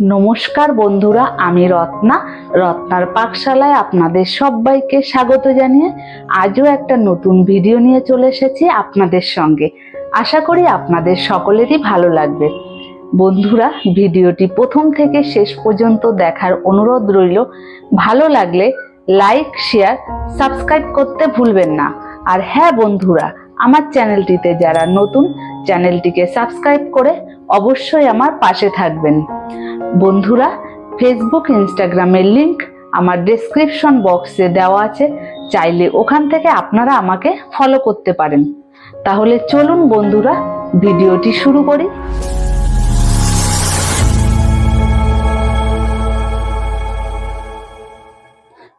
নমস্কার বন্ধুরা, আমি রত্না। রত্নার পাকশালায় আপনাদের সবাইকে স্বাগত জানিয়ে আজও একটা নতুন ভিডিও নিয়ে চলে এসেছি আপনাদের সঙ্গে। আশা করি আপনাদের সকলেরই ভালো লাগবে। বন্ধুরা, ভিডিওটি প্রথম থেকে শেষ পর্যন্ত দেখার অনুরোধ রইল। ভালো লাগলে লাইক, শেয়ার, সাবস্ক্রাইব করতে ভুলবেন না। আর হ্যাঁ বন্ধুরা, আমার চ্যানেলটিতে যারা নতুন, চ্যানেলটিকে সাবস্ক্রাইব করে অবশ্যই আমার পাশে থাকবেন। বন্ধুরা ফেসবুক ইনস্টাগ্রামের লিংক আমার ডেসক্রিপশন বক্সে দেওয়া আছে। চাইলে ওখান থেকে আপনারা আমাকে ফলো করতে পারেন। তাহলে চলুন বন্ধুরা, ভিডিওটি শুরু করি।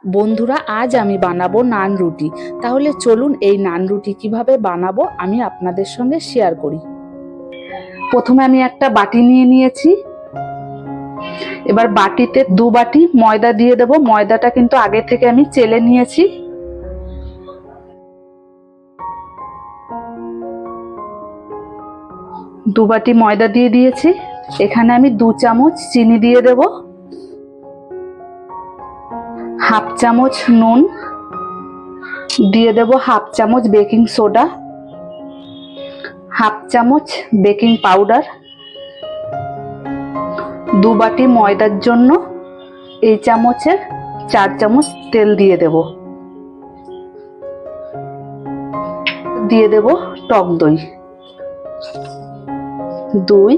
বন্ধুরা, আজ আমি বানাবো নান রুটি। তাহলে চলুন এই নান রুটি কীভাবে বানাবো আমি আপনাদের সঙ্গে শেয়ার করি। প্রথমে আমি একটা বাটি নিয়ে নিয়েছি। এবার বাটিতে দু বাটি ময়দা দিয়ে দেব। ময়দাটা কিন্তু আগে থেকে আমি চেলে নিয়েছি। দু বাটি ময়দা দিয়ে দিয়েছি। এখানে আমি দু চামচ চিনি দিয়ে দেব। হাফ চামচ নুন। দিয়ে দেব হাফ চামচ বেকিং সোডা। হাফ চামচ বেকিং পাউডার। দু বাটি ময়দার জন্য এই চামচের চার চামচ তেল দিয়ে দেব। দিয়ে দেব টক দই। দুই,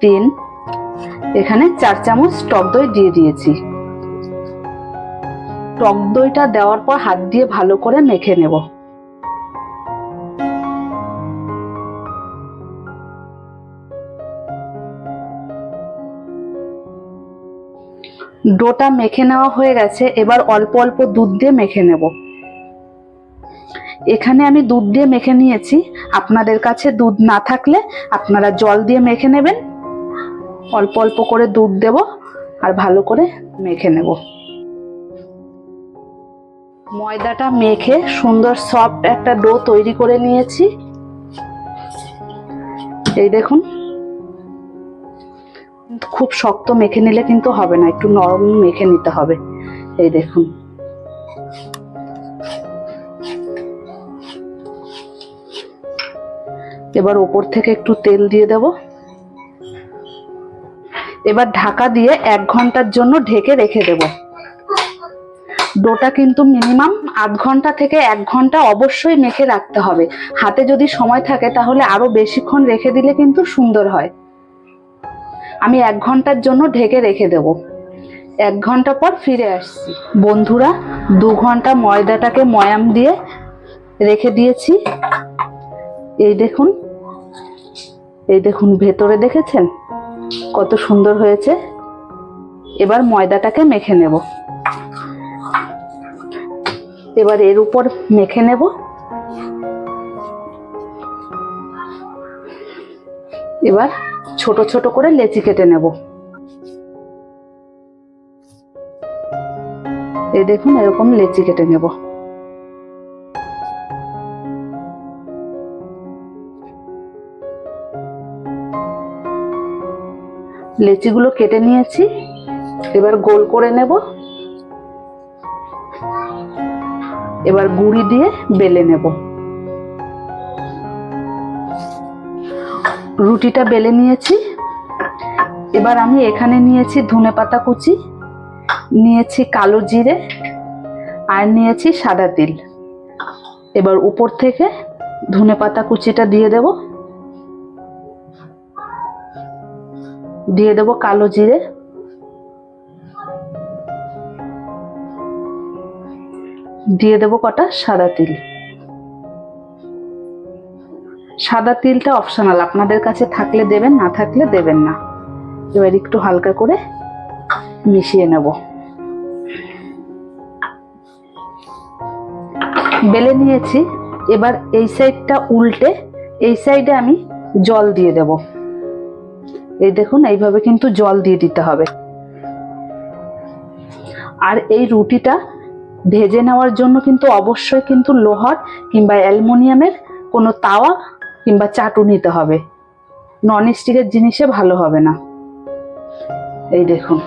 তিন, এখানে চার চামচ টক দই দিয়ে দিয়েছি। টক দইটা দেওয়ার পর হাত দিয়ে ভালো করে মেখে নেব। ডোটা মেখে নেওয়া হয়ে গেছে, এবার অল্প অল্প দুধ দিয়ে মেখে নেব। এখানে আমি দুধ দিয়ে মেখে নিয়েছি। আপনাদের কাছে দুধ না থাকলে আপনারা জল দিয়ে মেখে নেবেন। অল্প অল্প করে দুধ দেব আর ভালো করে মেখে নেব। ময়দাটা মেখে সুন্দর সফট একটা ডো তৈরি করে নিয়েছি। এই দেখুন খুব শক্ত মেখে নিলে কিন্তু হবে না, একটু নরম মেখে নিতে হবে। এই দেখুন। এবার ওপর থেকে একটু তেল দিয়ে দেব। এবার ঢাকা দিয়ে এক ঘণ্টার জন্য ঢেকে রেখে দেব। ডোটা কিন্তু মিনিমাম আধ ঘণ্টা থেকে এক ঘণ্টা অবশ্যই মেখে রাখতে হবে। হাতে যদি সময় থাকে তাহলে আরও বেশিক্ষণ রেখে দিলে কিন্তু সুন্দর হয়। আমি এক ঘণ্টার জন্য ঢেকে রেখে দেব। এক ঘণ্টা পর ফিরে আসছি। বন্ধুরা, দু ঘণ্টা ময়দাটাকে ময়াম দিয়ে রেখে দিয়েছি। এই দেখুন এই দেখুন ভেতরে দেখেছেন? কত সুন্দর হয়েছে। এবার ময়দাটাকে মেখে নেব। এবার এর উপর মেখে নেব। এবার ছোট ছোট করে লেচি কেটে নেব। এই দেখুন, এরকম লেচি কেটে নেব। লেচিগুলো কেটে নিয়েছি, এবার গোল করে নেব। এবার গুঁড়ি দিয়ে বেলে নেব। রুটিটা বেলে নিয়েছি। এবার আমি এখানে নিয়েছি ধনে পাতা কুচি, নিয়েছি কালো জিরে, আর নিয়েছি সাদা তিল। এবার উপর থেকে ধনে পাতা কুচিটা দিয়ে দেব। দিয়ে দেব কালো জিরে। দিয়ে দেব কটা সাদা তিল। সাদা তিলটা অপশনাল আপনাদের কাছে থাকলে দেবেন, না থাকলে দেবেন না। এবার একটু হালকা করে মিশিয়ে নেব। বেলে নিয়েছি, এবার এই সাইডটা উল্টে, এই সাইডে আমি জল দিয়ে দেব। এই দেখুন, এইভাবে কিন্তু জল দিয়ে দিতে হবে। আর এই রুটিটা ভেজে নেওয়ার জন্য কিন্তু অবশ্যই কিন্তু লোহার কিংবা অ্যালুমিনিয়ামের কোনো তাওয়া কিংবা চাটু নিতে হবে। নন স্টিকের জিনিসে ভালো হবে না। এই দেখুন,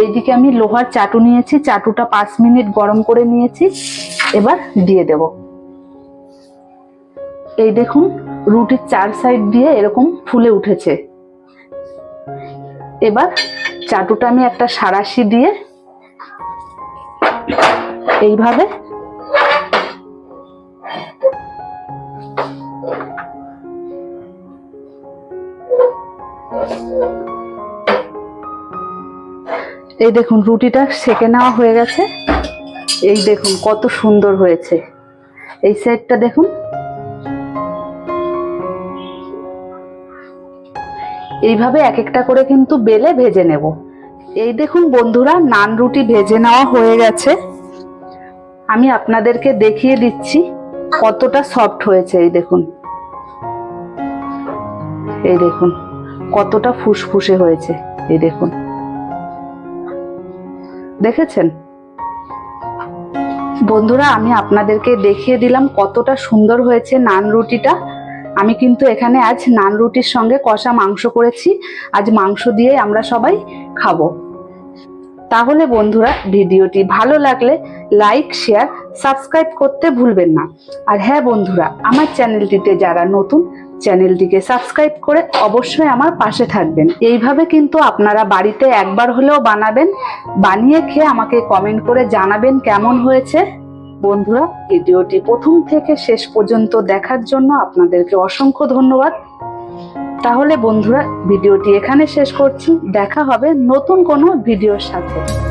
এইদিকে আমি লোহার চাটু নিয়েছি, চাটুটা পাঁচ মিনিট গরম করে নিয়েছি, এবার দিয়ে দেব। এই দেখুন, রুটির চার সাইড দিয়ে এরকম ফুলে উঠেছে। এবার চাটুটা আমি একটা সারাশি দিয়ে এইভাবে এই দেখুন, রুটিটা সেকে নেওয়া হয়ে গেছে। এই দেখুন, কত সুন্দর হয়েছে। এই সাইডটা দেখুন। এইভাবে এক একটা করে কিন্তু বেলে ভেজে নেব। এই দেখুন বন্ধুরা, নান রুটি ভেজে নেওয়া হয়ে গেছে। আমি আপনাদেরকে দেখিয়ে দিচ্ছি কতটা সফট হয়েছে, এই দেখুন। এই দেখুন, কতটা ফুসফুসে হয়েছে, এই দেখুন। দেখেছেন? বন্ধুরা, আমি আপনাদেরকে দেখিয়ে দিলাম কতটা সুন্দর হয়েছে নান রুটিটা। আমি কিন্তু এখানে আজ নান রুটির সঙ্গে কষা মাংস করেছি। আজ মাংস দিয়ে আমরা সবাই খাব। তাহলে বন্ধুরা, ভিডিওটি ভালো লাগলে লাইক, শেয়ার, সাবস্ক্রাইব করতে ভুলবেন না। আর হ্যাঁ বন্ধুরা, আমার চ্যানেলটিতে যারা নতুন চ্যানেলটিকে সাবস্ক্রাইব করে অবশ্যই আমার পাশে থাকবেন। এইভাবে কিন্তু আপনারা বাড়িতে একবার হলেও বানাবেন, বানিয়ে খেয়ে আমাকে কমেন্ট করে জানাবেন কেমন হয়েছে। বন্ধুরা, ভিডিওটি প্রথম থেকে শেষ পর্যন্ত দেখার জন্য আপনাদেরকে অসংখ্য ধন্যবাদ। তাহলে বন্ধুরা, ভিডিওটি এখানে শেষ করছি। দেখা হবে নতুন কোনো ভিডিওর সাথে।